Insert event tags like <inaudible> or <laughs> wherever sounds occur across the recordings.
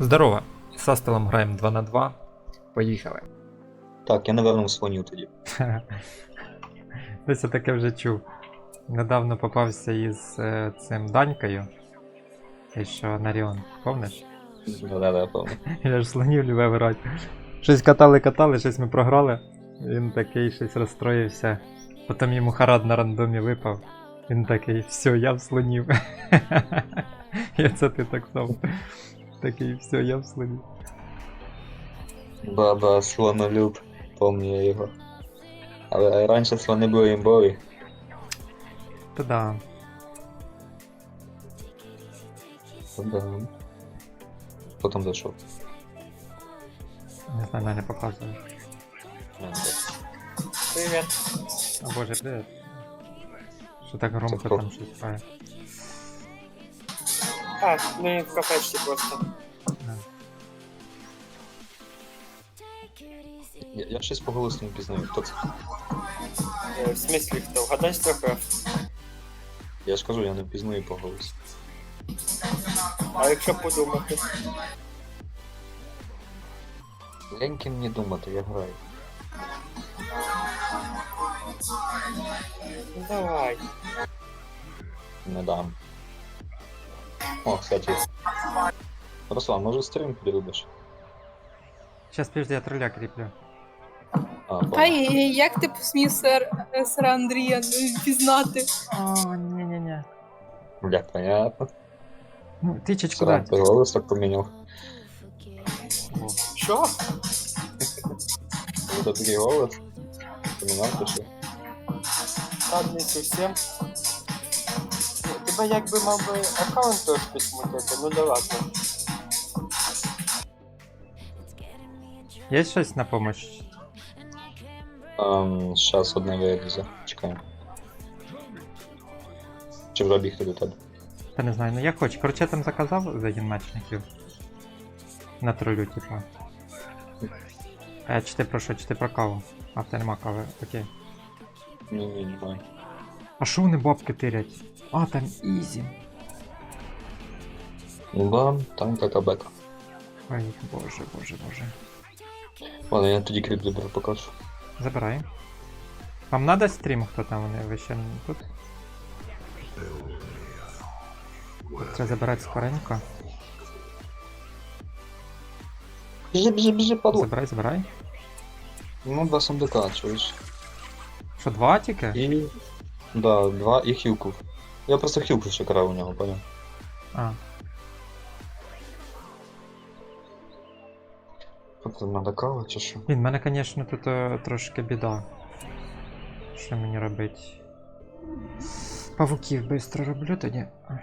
Здорово! З Астелом граємо 2 на 2. Поїхали. Так, я вернув слонів тоді. Десь я таке вже чув. Недавно попався із е, цим Данькою. І що Наріон, помниш? Да-да-да. <laughs> Я ж слонів любив грати. Щось катали, катали, щось ми програли. Він такий щось розстроївся. Потім йому харад на рандомі випав. Він такий, все, я в слонів. <laughs> І це ти так само. Такий, все, я в слонів. Баба слонолюб, пам'ятаю я його. Але раніше слони були імбові. Та да. Да. Потім зайшов. Не знаю, мене показує. Привіт. О боже, привіт. Що так громко хто? там щось грає? А, ну в кафешці просто. Я, я щось по голосу не пізнаю. Хто це? Е, В смислі хто? Вгадай StarCraft. Я ж кажу, я не пізнаю по голосу. А якщо подумати? Леньки мені думати, я граю. Ну давай. Не дам. О, кстати. Руслан, може стрім підробиш? Щас підожди, я троля кріплю. А, Та понял. і як ти посмів сер, сера Андрія ну, пізнати? О, ні-ні-ні. Бля, понятно. Ну, тичечку Сразу дай. ти голос так поміняв. Що? Це такий голос. Поміняв ти що? Не. Ну, Тебе якби мав би аккаунт теж підсмутити, ну да ладно. Є щось на помощь? Ем, щас одне вилізе. Чекаємо. Чи вже бігти до тебе? Та не знаю, ну я хочу. Короче, я там заказав за один матчників. На тролю, типа. Е, чи ти про що, чи ти про каву? А, в тебе нема кави, окей. Ні, ні, немає. А що вони бабки тирять? А, там ізі. Бам, там така бека. Ой, боже, боже, боже. Ладно, я тоді кріп заберу покажу. Забирай. Вам надо стрім, хто там вони? Ви ще не тут? Треба забирати скоренько. Біжи, біжи, біжи, падло. Забирай, забирай. Ну, два сундука, чуєш. Що, два тільки? І... Да, два і хілку. Я просто хілку ще крав у нього, поняв. А, Тобто надо кава чи що? Блін, в мене, звісно, тут е, трошки біда. Що мені робить? Павуків швидко роблю тоді. Ой.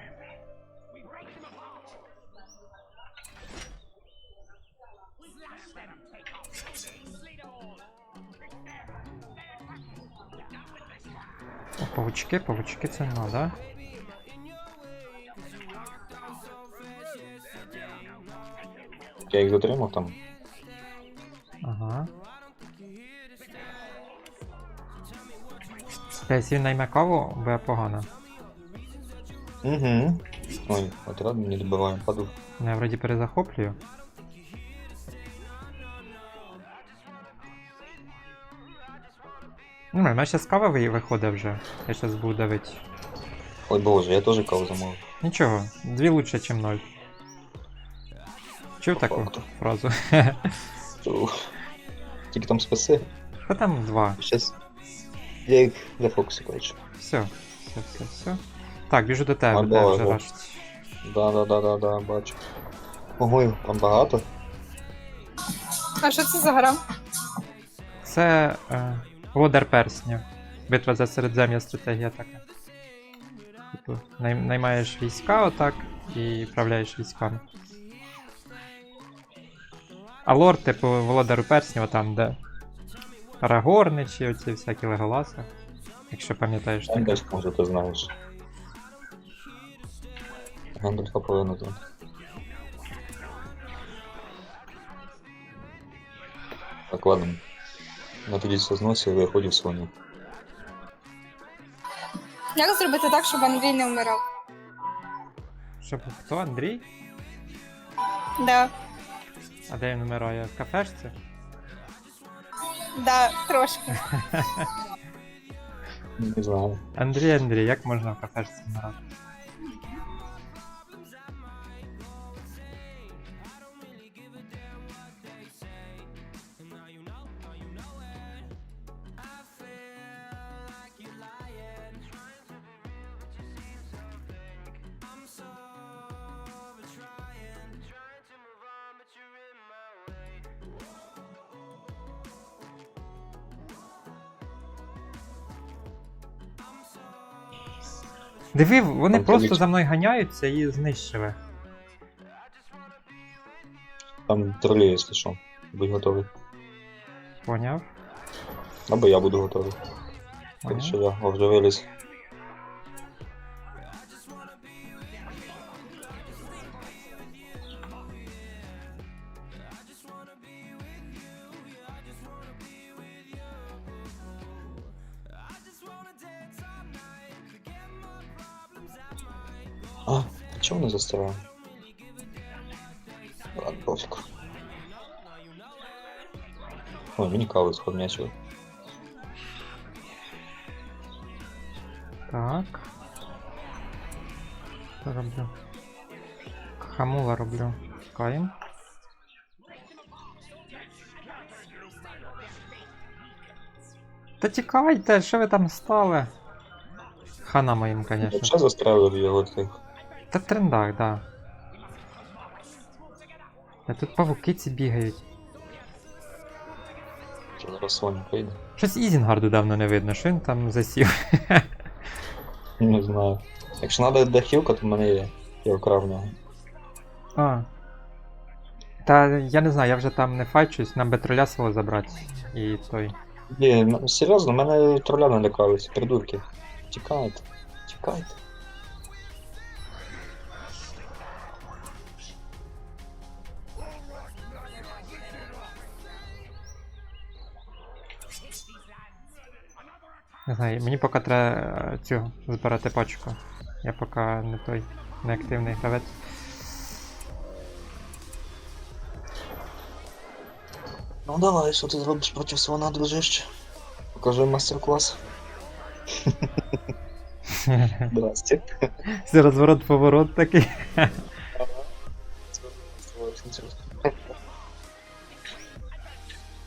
О, Павучки, павучки це не да? Я їх дотримав там. Та якщо він найме каву, буде погано. Угу. Ой, отряд не добиваємо, паду. Я вроді перезахоплюю. Ну, у мене зараз кава ви- виходить вже. Я зараз буду давити. Ой боже, я теж каву замовив. Нічого, дві лучше, ніж ноль. Чув По таку факту. фразу? Тільки там спаси. Та там два. Щас. Я їх зафокусю, коротше. Все, все, все, все. Так, біжу до тебе, Або- де вже або. рашить. Да, да, да, да, да, бачу. Ого, там багато. А що це за гра? Це е, Володар Перснів. Битва за середзем'я стратегія така. Типу, най- наймаєш війська отак і управляєш військами. А лор, типу, Володару Перснів, там, де Арагорничі, оці всякі леголаси. Якщо пам'ятаєш таке. десь може ти знаєш. Гендальфа повинен знати. Так, ладно. Я тоді все зносив і виходив в Як зробити так, щоб Андрій не вмирав? Щоб хто, Андрій? Да. А де він вмирає? В кафешці? Да, трошки. Не знаю. Андрій, Андрій, як можна в кафешці Диви, вони Там просто за мною ганяються і знищили. Там тролі, якщо що. Будь готовий. Поняв? Або я буду готовий. Так що я вже виліз. А, чому не застряв? Ладно, пофіг. Ой, мені каву сходнячили. Так. Що роблю? Хамула роблю. Чекаємо. Та тікайте, що ви там стали? Хана моїм, конечно. Що застрелив його тих? Та в трендах, да. Та тут павуки ці бігають. Що зараз Соня поїде? Щось Ізінгарду давно не видно, що він там засів. <laughs> Не знаю. Якщо треба дехілка, то в мене є. Я вкрав нього. А. Та я не знаю, я вже там не файчусь, нам би троля свого забрати. І той. Ні, ну, серйозно, мене троля налякались, придурки. Тікайте, тікайте. Не знаю, мені поки треба е, цю збирати пачку. Я поки не той неактивний гравець. Ну давай, що ти зробиш проти слона, дружище? Покажи мастер-клас. <laughs> Здрасте. Це розворот поворот такий.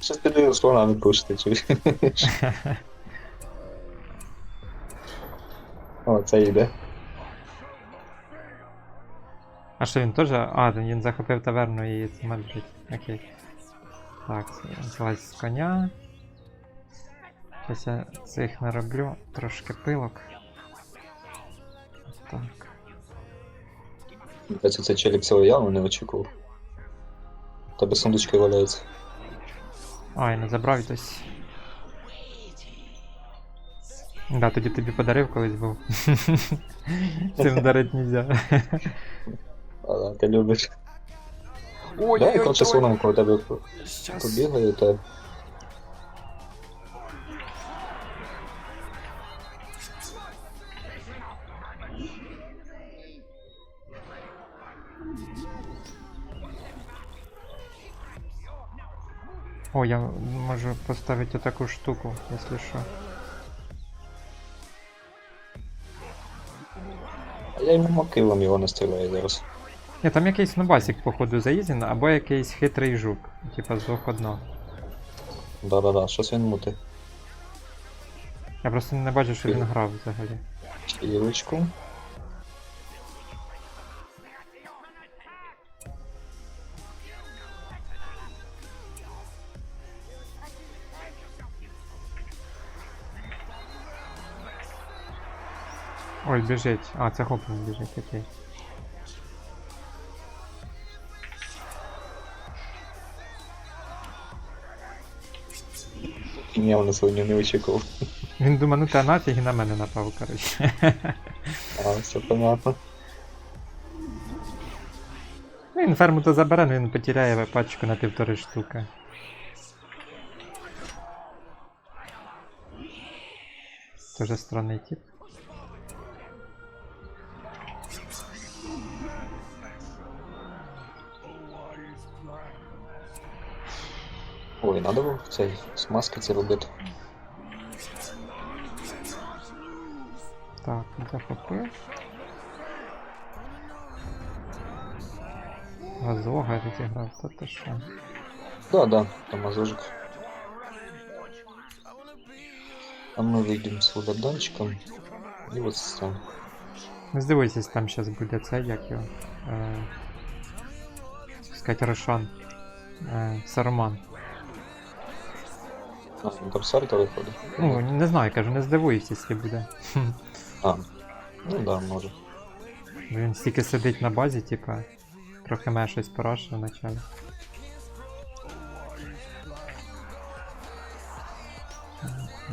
Щас піду слона не пушити, чуєш? О, це йде. А що він теж? А, він захопив таверну і це. Окей. Так, злазь з коня. Щось я цих нароблю, трошки пилок. Так. Це, це челік цього явно не очікував. Тебе сундучки валяються. Ай, не забрав хтось. Да, тоді тобі подарив колись був. <laughs> Цим дарити нельзя. А, ти любиш. Ой, Да, я короче слоном коли тебе Щас. побігаю, то О, я можу поставити таку штуку, якщо що. Я йому килом його не стріляю зараз. Ні, там якийсь нубасик, походу, заїзден, або якийсь хитрий жук. Типа з двох одного. Да-да-да, щось він мути. Я просто не бачу, що він грав взагалі. Чілочку. Ой, біжить. А, це гоблин біжить, окей. Я на сьогодні не очікував. Він думає, ну та нафіг і на мене напав, коротше. <laughs> А, все понятно. Ну, він ферму то забере, але він потеряє пачку на півтори штуки. Тоже странний тип. Ой, надо було цей смазки це робити. Так, захопив. Газога розіграв, та ти що? Да, да, там мазожик. А мы выйдем с вододанчиком. И вот сам. Не здивуйтесь, там зараз буде цей, як його. Е, сказати, Рошан. Е, Саруман. А, ну, там сарка виходить. Ну, не знаю, кажу, не здивуюсь, якщо буде. А, ну да, може. Бо Він стільки сидить на базі, типа, трохи має щось порашив вначалі.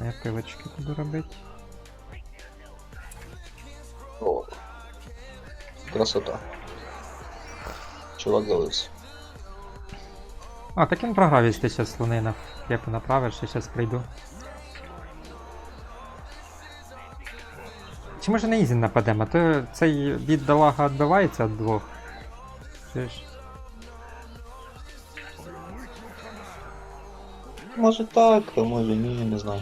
А я пилочки буду робити. О. Красота. Чувак залився. А, так він програв, якщо ти зараз слони на кепу направиш, я зараз прийду. Чи може не Ізін нападемо? А то цей від Далага відбивається від двох. Чи? Може так, а може ні, не знаю.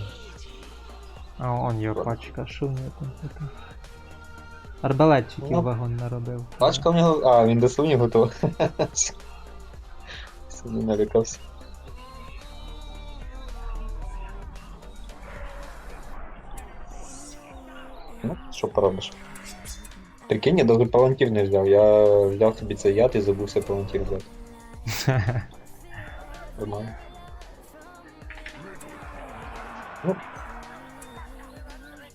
А он його пачка, що в нього там таке? Арбалетчиків Ну. вагон наробив. Пачка в нього. А, він до слоні готов. <laughs> Сьогодні налякався. Що поробиш? Прикинь, я даже палантір не взяв. Я взяв тобі цей яд і забувся палантір взяти. <laughs> Нормально. Ну.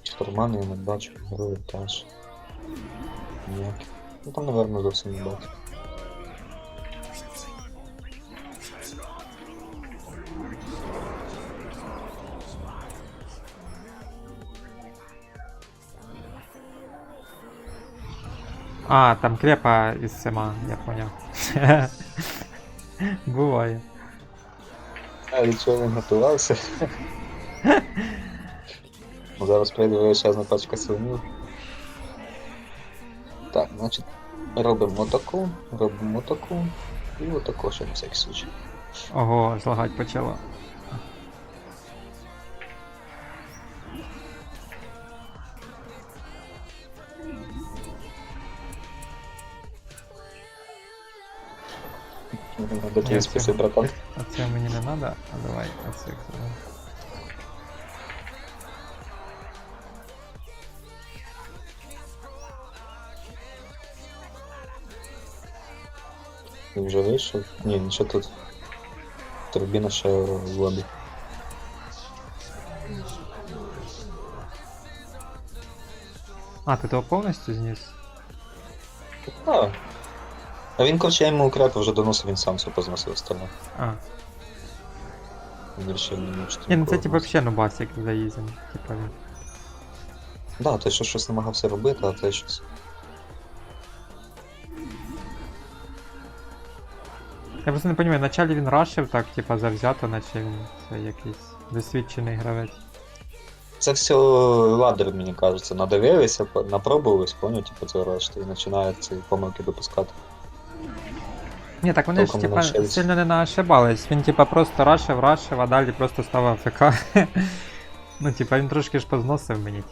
Штурмани я не бачу, герої теж. Ніякі. Ну там, наверное, зовсім не бачу. А, там крепа із сема, я поняв. <laughs> Буває. А від чого він готувався? Ну, Зараз прийде величезна пачка свинів. Так, значить, робимо таку, робимо таку. І отаку ще на всякий случай. Ого, злагать почало. До твої списи, братан. А це мені не треба, а давай оце зробимо. Він вже вийшов. Ні, він ще тут. Турбіна ще в лобі. А, ти того повністю зніс? А. А він коли я йому укрепив, вже доносив, він сам все позносив остальне. А. Він вирішив не мучити. Ні, ну це нікого. типа взагалі нубасик заїзен. Типа він. Да, той що щось намагався робити, а той щось. Я просто не розумію, вначалі він рашив так, типа завзято, наче він це якийсь досвідчений гравець. Це все ладер, мені кажеться, надивилися, по- напробувались, поняв, типу, це решти, і починають ці помилки допускати. Ні, так вони ж типа сильно не наошибались. Він типа просто рашив, рашив, а далі просто став АФК. <laughs> ну, типа він трошки ж позносив мені.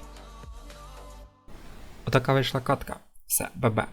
Отака вийшла катка. Все, бебе.